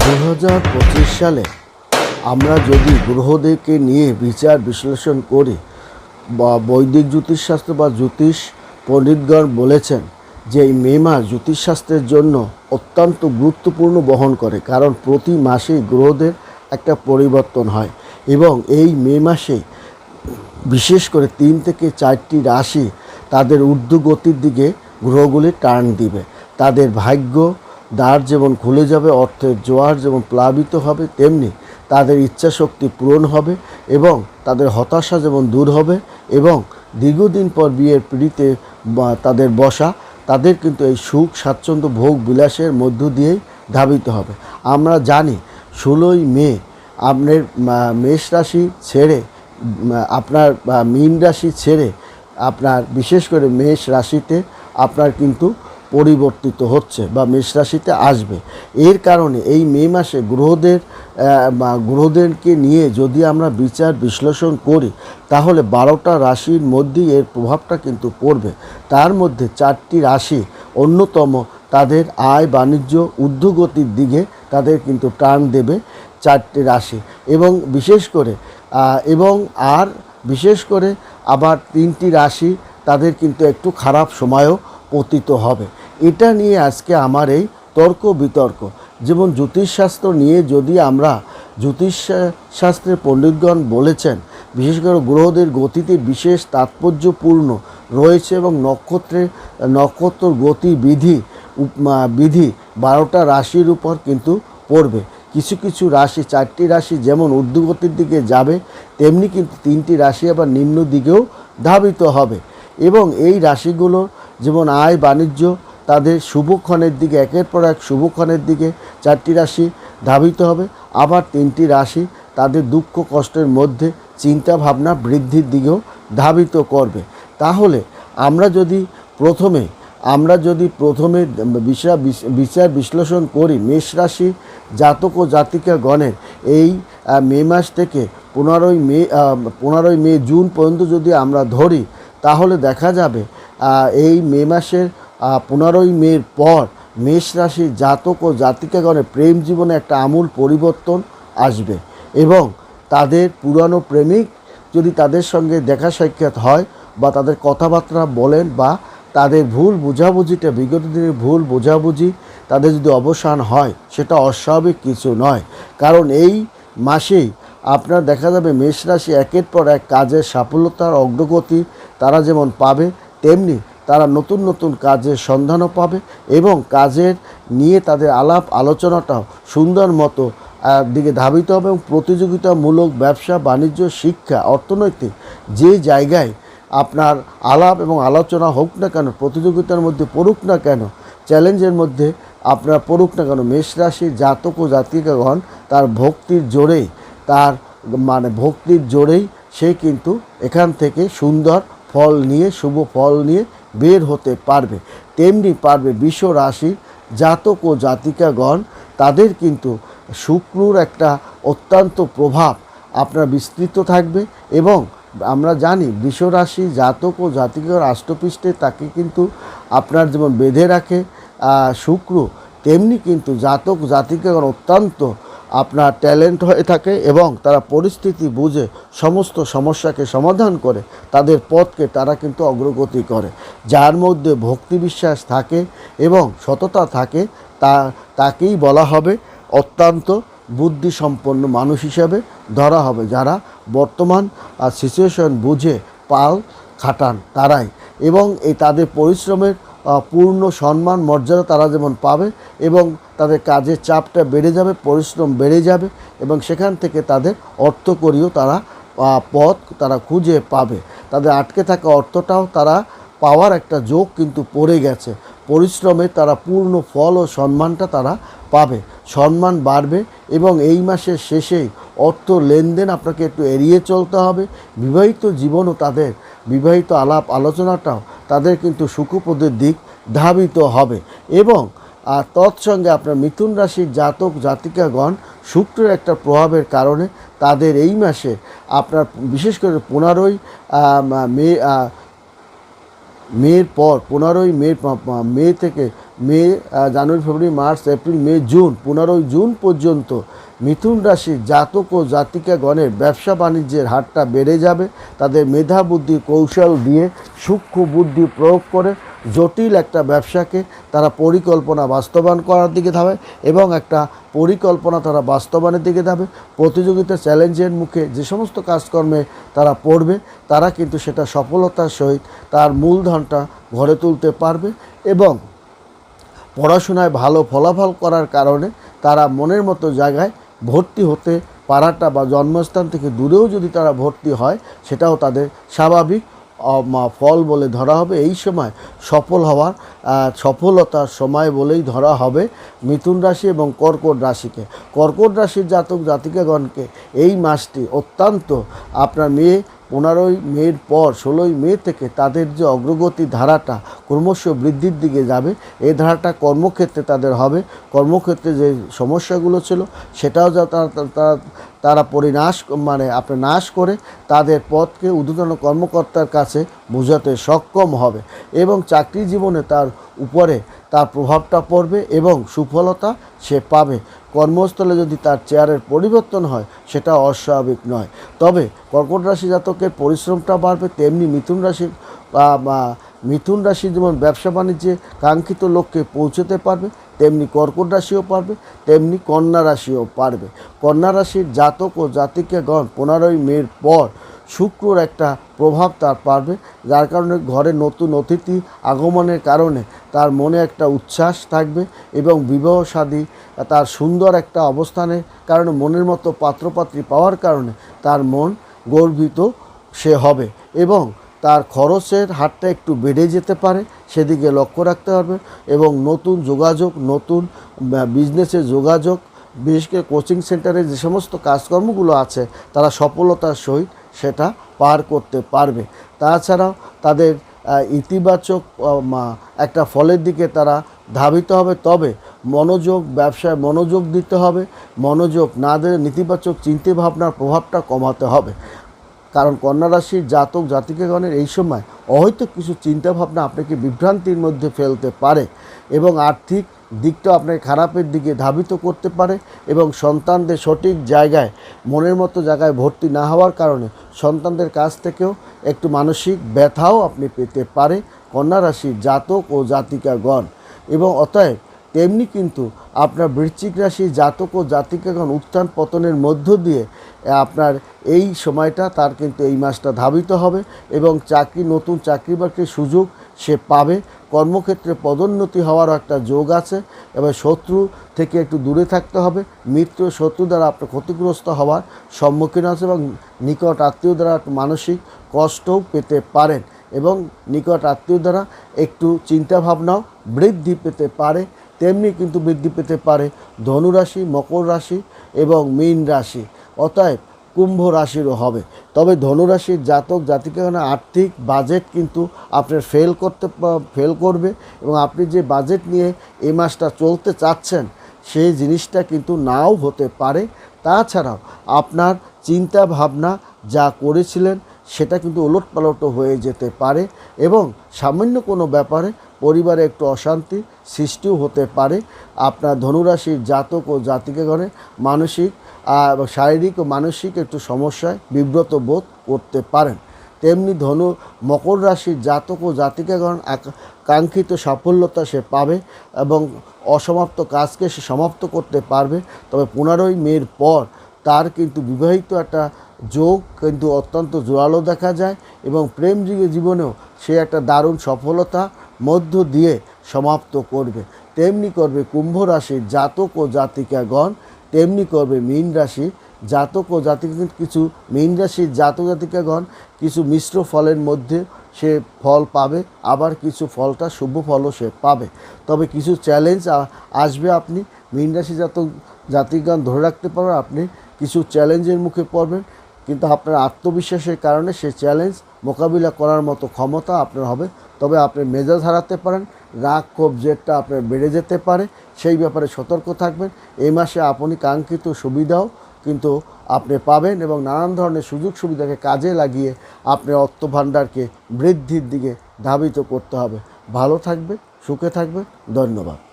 দু হাজার পঁচিশ সালে আমরা যদি গ্রহদেরকে নিয়ে বিচার বিশ্লেষণ করি, বা বৈদিক জ্যোতিষশাস্ত্র বা জ্যোতিষ পণ্ডিতগণ বলেছেন যে এই মে মাস জ্যোতিষশাস্ত্রের জন্য অত্যন্ত গুরুত্বপূর্ণ বহন করে, কারণ প্রতি মাসেই গ্রহদের একটা পরিবর্তন হয় এবং এই মে মাসে বিশেষ করে তিন থেকে চারটি রাশি তাদের ঊর্ধ্বগতির দিকে গ্রহগুলি টার্ন দিবে। তাদের ভাগ্য দ্বার যেমন খুলে যাবে, অর্থের জোয়ার যেমন প্লাবিত হবে, তেমনি তাদের ইচ্ছাশক্তি পূরণ হবে এবং তাদের হতাশা যেমন দূর হবে এবং দীর্ঘদিন পর বিয়ের পিড়িতে তাদের বসা, তাদের কিন্তু এই সুখ, স্বাচ্ছন্দ্য, ভোগ বিলাসের মধ্য দিয়েই ধাবিত হবে। আমরা জানি ষোলোই মে আপনার মেষ রাশি ছেড়ে আপনার মীন রাশি ছেড়ে আপনার, বিশেষ করে মেষ রাশিতে আপনার কিন্তু পরিবর্তিত হচ্ছে বা মেষ রাশিতে আসবে। এর কারণে এই মে মাসে গ্রহদের বা গ্রহদেরকে নিয়ে যদি আমরা বিচার বিশ্লেষণ করি, তাহলে বারোটা রাশির মধ্যেই এর প্রভাবটা কিন্তু পড়বে। তার মধ্যে চারটি রাশি অন্যতম তাদের আয়, বাণিজ্য ঊর্ধ্বগতির দিকে তাদের কিন্তু টার্ন দেবে চারটি রাশি। এবং বিশেষ করে এবং আর বিশেষ করে আবার তিনটি রাশি তাদের কিন্তু একটু খারাপ সময়ও পতিত হবে। এটা নিয়ে আজকে আমার এই তর্ক বিতর্ক। যেমন জ্যোতিষশাস্ত্র নিয়ে যদি আমরা জ্যোতিষ শাস্ত্রের পণ্ডিতগণ বলেছেন, বিশেষ করে গ্রহদের গতিতে বিশেষ তাৎপর্যপূর্ণ রয়েছে এবং নক্ষত্রের, নক্ষত্র গতিবিধি বিধি বারোটা রাশির উপর কিন্তু পড়বে। কিছু কিছু রাশি, চারটি রাশি যেমন ঊর্ধ্বগতির দিকে যাবে, তেমনি কিন্তু তিনটি রাশি আবার নিম্ন দিকেও ধাবিত হবে। এবং এই রাশিগুলো যেমন আয়, বাণিজ্য তাদের শুভক্ষণের দিকে, একের পর এক শুভক্ষণের দিকে চারটি রাশি ধাবিত হবে। আবার তিনটি রাশি তাদের দুঃখ কষ্টের মধ্যে চিন্তা ভাবনা বৃদ্ধির দিকেও ধাবিত করবে। তাহলে আমরা যদি প্রথমে, আমরা যদি প্রথমে বিচার বিচার বিশ্লেষণ করি, মেষ রাশি জাতক ও জাতিকা গণের এই মে মাস থেকে পনেরোই মে পনেরোই মে জুন পর্যন্ত যদি আমরা ধরি, তাহলে দেখা যাবে এই মে মাসের পনেরোই মের পর মেষ রাশি জাতক ও জাতিকাগণের প্রেম জীবনে একটা আমূল পরিবর্তন আসবে এবং তাদের পুরানো প্রেমিক যদি তাদের সঙ্গে দেখা সাক্ষাৎ হয় বা তাদের কথাবার্তা বলেন বা তাদের ভুল বোঝাবুঝিটা, বিগত দিনের ভুল বোঝাবুঝি তাদের যদি অবসান হয়, সেটা অস্বাভাবিক কিছু নয়। কারণ এই মাসেই আপনার দেখা যাবে মেষ রাশি একের পর এক কাজের সাফল্যতার অগ্রগতি তারা যেমন পাবে, তেমনি তারা নতুন নতুন কাজের সন্ধানও পাবে এবং কাজের নিয়ে তাদের আলাপ আলোচনাটাও সুন্দর মতো দিকে ধাবিত হবে এবং প্রতিযোগিতামূলক ব্যবসা, বাণিজ্য, শিক্ষা, অর্থনৈতিক যে জায়গায় আপনার আলাপ এবং আলোচনা হোক না কেন, প্রতিযোগিতার মধ্যে পড়ুক না কেন, চ্যালেঞ্জের মধ্যে আপনার পড়ুক না কেন, মেষ রাশির জাতক ও জাতিকাগণ তার ভক্তির জোরেই, তার মানে ভক্তির জোরেই সে কিন্তু এখান থেকে সুন্দর ফল নিয়ে, শুভ ফল নিয়ে বের হতে পারবে। তেমনি পারবে বিশ্ব রাশির জাতক ও জাতিকাগণ। তাদের কিন্তু শুক্রর একটা অত্যন্ত প্রভাব আপনার বিস্তৃত থাকবে এবং আমরা জানি বিশ্বরাশি জাতক ও জাতিকার রাষ্ট্রপৃষ্ঠে তাকে কিন্তু আপনার যেমন বেঁধে রাখে শুক্র, তেমনি কিন্তু জাতক জাতিকাগণ অত্যন্ত আপনার ট্যালেন্ট হয়ে থাকে এবং তারা পরিস্থিতি বুঝে সমস্ত সমস্যাকে সমাধান করে তাদের পথকে তারা কিন্তু অগ্রগতি করে। যার মধ্যে ভক্তি বিশ্বাস থাকে এবং সততা থাকে, তা, তাকেই বলা হবে অত্যন্ত বুদ্ধিসম্পন্ন মানুষ হিসাবে ধরা হবে। যারা বর্তমান সিচুয়েশন বুঝে পাল খাটান তারাই। এবং এই তাদের পরিশ্রমের পূর্ণ সম্মান, মর্যাদা তারা যেমন পাবে এবং তাদের কাজের চাপটা বেড়ে যাবে, পরিশ্রম বেড়ে যাবে এবং সেখান থেকে তাদের অর্থকরীয় তারা পথ তারা খুঁজে পাবে। তাদের আটকে থাকা অর্থটাও তারা পাওয়ার একটা যোগ কিন্তু পড়ে গেছে। পরিশ্রমে তারা পূর্ণ ফল ও সম্মানটা তারা পাবে। সম্মান বাড়বে এবং এই মাসের শেষেই অর্থ লেনদেন আপনাকে একটু এড়িয়ে চলতে হবে। বিবাহিত জীবনও তাদের, বিবাহিত আলাপ আলোচনাটাও তাদের কিন্তু সুখপদের দিক ধাবিত হবে এবং আর তৎসঙ্গে আপনার মিথুন রাশির জাতক জাতিকাগণ শুক্রের একটা প্রভাবের কারণে তাদের এই মাসে আপনার বিশেষ করে পনেরোই মে মের পর, পনেরোই মে মে থেকে May January, February, March, April, May, June, পনেরোই জুন পর্যন্ত মিথুন রাশির জাতক ও জাতিকাগণের ব্যবসা বাণিজ্যের হারটা বেড়ে যাবে। তাদের মেধা বুদ্ধি কৌশল দিয়ে সূক্ষ্ম বুদ্ধি প্রয়োগ করে জটিল একটা ব্যবসাকে তারা পরিকল্পনা বাস্তবায়ন করার দিকে ধাবে এবং একটা পরিকল্পনা তারা বাস্তবায়নের দিকে যাবে প্রতিযোগিতা চ্যালেঞ্জের মুখে যে সমস্ত কাজকর্মে তারা পড়বে, তারা কিন্তু সেটা সফলতার সহিত তার মূলধনটা ঘরে তুলতে পারবে এবং পড়াশোনায় ভালো ফলাফল করার কারণে তারা মনের মতো জায়গায় ভর্তি হতে পারাটা বা জন্মস্থান থেকে দূরেও যদি তারা ভর্তি হয়, সেটাও তাদের স্বাভাবিক ফল বলে ধরা হবে। এই সময় সফল হওয়ার সফলতার সময় বলেই ধরা হবে মিথুন রাশি এবং কর্কট রাশিকে। কর্কট রাশির জাতক জাতিকাগণকে এই মাসটি অত্যন্ত আপনার মেয়ে পনেরোই মের পর, ষোলোই মে থেকে তাদের যে অগ্রগতি ধারাটা ক্রমশ বৃদ্ধির দিকে যাবে এই ধারাটা কর্মক্ষেত্রে তাদের হবে। কর্মক্ষেত্রে যে সমস্যাগুলো ছিল, সেটাও যা তারা তারা পরিনাশ মানে আপনার নাশ করে তাদের পথকে উদ্বোধন কর্মকর্তার কাছে বোঝাতে সক্ষম হবে এবং চাকরি জীবনে তার উপরে তার প্রভাবটা পড়বে এবং সুফলতা সে পাবে। কর্মস্থলে যদি তার চেয়ারের পরিবর্তন হয়, সেটা অস্বাভাবিক নয়। তবে কর্কট রাশি জাতকের পরিশ্রমটা বাড়বে তেমনি মিথুন রাশির মিথুন রাশি যেমন ব্যবসা বাণিজ্যে কাঙ্ক্ষিত লক্ষ্যে পৌঁছতে পারবে, তেমনি কর্কট রাশিও পারবে, তেমনি কন্যা রাশিও পারবে। কন্যা রাশির জাতক ও জাতিকাগণ পনেরোই মের পর শুক্রর একটা প্রভাব তার পারবে, যার কারণে ঘরে নতুন অতিথি আগমনের কারণে তার মনে একটা উচ্ছ্বাস থাকবে এবং বিবাহ শাদী তার সুন্দর একটা অবস্থানের কারণে মনের মতো পাত্রপাত্রী পাওয়ার কারণে তার মন গর্বিত সে হবে এবং তার খরচের হারটা একটু বেড়ে যেতে পারে, সেদিকে লক্ষ্য রাখতে হবে এবং নতুন যোগাযোগ, নতুন বিজনেসের যোগাযোগ, বিশেষ করে কোচিং সেন্টারে যে সমস্ত কাজকর্মগুলো আছে, তারা সফলতার সহিত সেটা পার করতে পারবে। তাছাড়াও তাদের ইতিবাচক একটা ফলের দিকে তারা ধাবিত হবে। তবে মনোযোগ, ব্যবসায় মনোযোগ দিতে হবে। মনোযোগ না দিলে নেতিবাচক চিন্তা ভাবনার প্রভাবটা কমাতে হবে। কারণ কন্যা রাশির জাতক জাতিকাগণের এই সময় অহৈতুক কিছু চিন্তাভাবনা আপনাকে বিভ্রান্তির মধ্যে ফেলতে পারে এবং আর্থিক দিকটা আপনাকে খারাপের দিকে ধাবিত করতে পারে এবং সন্তানদের সঠিক জায়গায়, মনের মতো জায়গায় ভর্তি না হওয়ার কারণে সন্তানদের কাছ থেকেও একটু মানসিক ব্যথাও আপনি পেতে পারে কন্যা রাশির জাতক ও জাতিকাগণ। এবং অতএব তেমনি কিন্তু আপনার বৃশ্চিক রাশি জাতক ও জাতিকাগণ উত্থান পতনের মধ্য দিয়ে আপনার এই সময়টা তার কিন্তু এই মাসটা ধাবিত হবে এবং চাকরি, নতুন চাকরি বাকরির সুযোগ সে পাবে। কর্মক্ষেত্রে পদোন্নতি হওয়ার একটা যোগ আছে। এবার শত্রু থেকে একটু দূরে থাকতে হবে। মিত্র শত্রু দ্বারা আপনার ক্ষতিগ্রস্ত হওয়ার সম্মুখীন আছে এবং নিকট আত্মীয় দ্বারা একটু মানসিক কষ্টও পেতে পারেন এবং নিকট আত্মীয় দ্বারা একটু চিন্তাভাবনাও বৃদ্ধি পেতে পারে। তেমনি কিন্তু বৃদ্ধি পেতে পারে ধনুরাশি, মকর রাশি এবং মীন রাশি। অতএব কুম্ভ রাশিরও হবে। তবে ধনুরাশির জাতক জাতিকাগণের আর্থিক বাজেট কিন্তু আপনার ফেল করতে ফেল করবে এবং আপনি যে বাজেট নিয়ে এই মাসটা চলতে চাচ্ছেন, সেই জিনিসটা কিন্তু নাও হতে পারে। তাছাড়াও আপনার চিন্তা ভাবনা যা করেছিলেন, সেটা কিন্তু ওলটপালটও হয়ে যেতে পারে এবং সামান্য কোনো ব্যাপারে পরিবারে একটু অশান্তি সৃষ্টিও হতে পারে। আপনার ধনুরাশির জাতক ও জাতিকাগণে মানসিক শারীরিক ও মানসিক একটু সমস্যায় বিব্রত বোধ করতে পারেন। তেমনি ধনু মকর রাশির জাতক ও জাতিকাগণ কাঙ্ক্ষিত সাফল্যতা সে পাবে এবং অসমাপ্ত কাজকে সে সমাপ্ত করতে পারবে। তবে পনেরোই মের পর তার কিন্তু বিবাহিত একটা যোগ কিন্তু অত্যন্ত জোরালো দেখা যায় এবং প্রেম জীবনেও সে একটা দারুণ সফলতা মধ্য দিয়ে সমাপ্ত করবে। তেমনি করবে কুম্ভ রাশির জাতক ও জাতিকাগণ তেমনি করবে মীন রাশি জাতক ও জাতিকা কিছু মীন রাশির জাতক জাতিকাগণ কিছু মিশ্র ফলের মধ্যে সে ফল পাবে, আবার কিছু ফলটা শুভ ফলও সে পাবে। তবে কিছু চ্যালেঞ্জ আসবে আপনি, মীন রাশি জাতক জাতিগণ ধরে রাখতে পারবেন আপনি কিছু চ্যালেঞ্জের মুখে পড়বেন। কিন্তু আপনার আত্মবিশ্বাসের কারণে সে চ্যালেঞ্জ মোকাবিলা করার মতো ক্ষমতা আপনার হবে। তবে আপনি মেজাজ হারাতে পারেন, রাগ, ক্ষোভ জেদটা আপনার বেড়ে যেতে পারে। সেই ব্যাপারে সতর্ক থাকবেন। এই মাসে আপনি কাঙ্ক্ষিত সুবিধাও কিন্তু আপনি পাবেন এবং নানান ধরনের সুযোগ সুবিধাকে কাজে লাগিয়ে আপনার অর্থ ভাণ্ডারকে বৃদ্ধির দিকে ধাবিত করতে হবে। ভালো থাকবে সুখে থাকবে ধন্যবাদ।